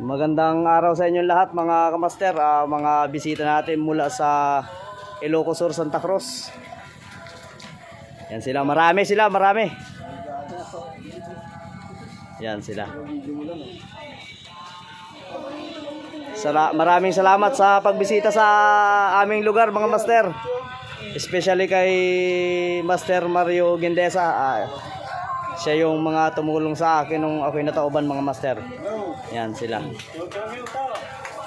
Magandang araw sa inyong lahat mga kamaster, Ah, mga bisita natin mula sa Ilocos Sur, Santa Cruz. Yan sila, marami sila, marami. Yan sila. Sala maraming salamat sa pagbisita sa aming lugar mga master. Especially kay Master Mario Gendesa. Ah, siya yung mga tumulong sa akin nung ako'y natauban mga master. Yan sila.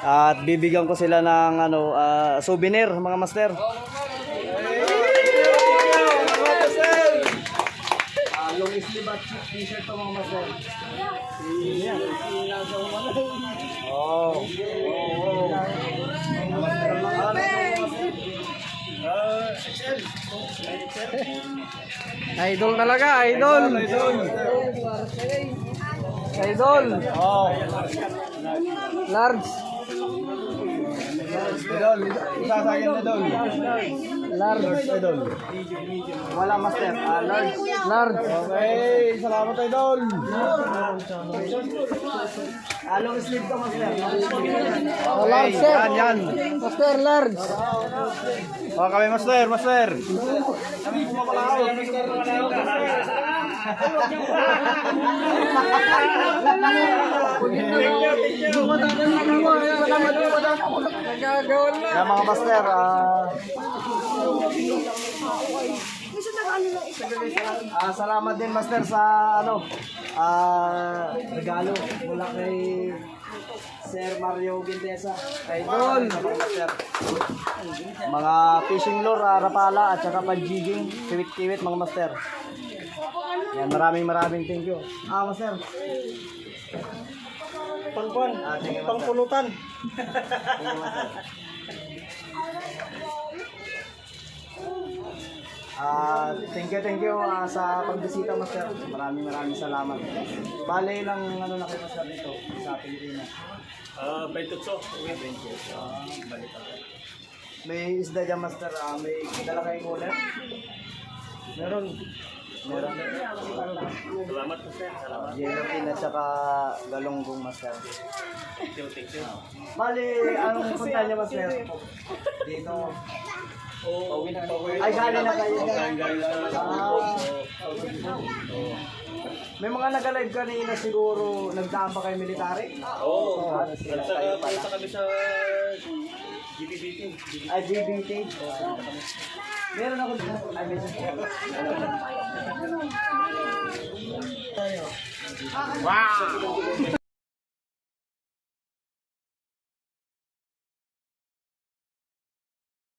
At bibigyan ko sila ng ano ah, souvenir mga master. Long sleeve at t-shirt to mga master. Oh. Idol talaga, idol. Idol. Oh. Large. Idol, isa sa akin idol. Large. Idol. Wala master. Ah, large. Large. Okay, salamat idol. Along sleeve to master. Oh, large, sir. Yan, yan. Master, large. Oh, kami master, master. Nagagawan na. Yan mga master, ah Ah, salamat din master sa ano ah regalo mula kay Sir Mario Gintesa. Idol. Mga fishing lure, ah, rapala at saka panjiging, kiwit-kiwit mga master. Yan, maraming maraming thank you. Ah, master. Pangkuan, ah, you, master. Pangpulutan. Thank you, master. Ah, thank you, thank you ah, sa pagbisita, Master. Maraming maraming salamat. Bale lang ano na kayo, Master, dito sa Pilipinas. Uh, 28. Ah, balik ako. May isda dyan, Master. Ah, may dala kayong ulit? Meron. Meron. Salamat po sir. Salamat. Gelatin at saka galonggong, Master. Thank you, thank you. Bale, anong punta niya, Master? Dito. Oh, Ay, galing na kayo dyan. Galing sa Ah. May mga nag-live kanina siguro, nagdaan pa kayo military? Oo. Ah, At saka kayo punta kami sa GBBT. Ah, GBT. Meron ako dito. Ay, meron. Wow!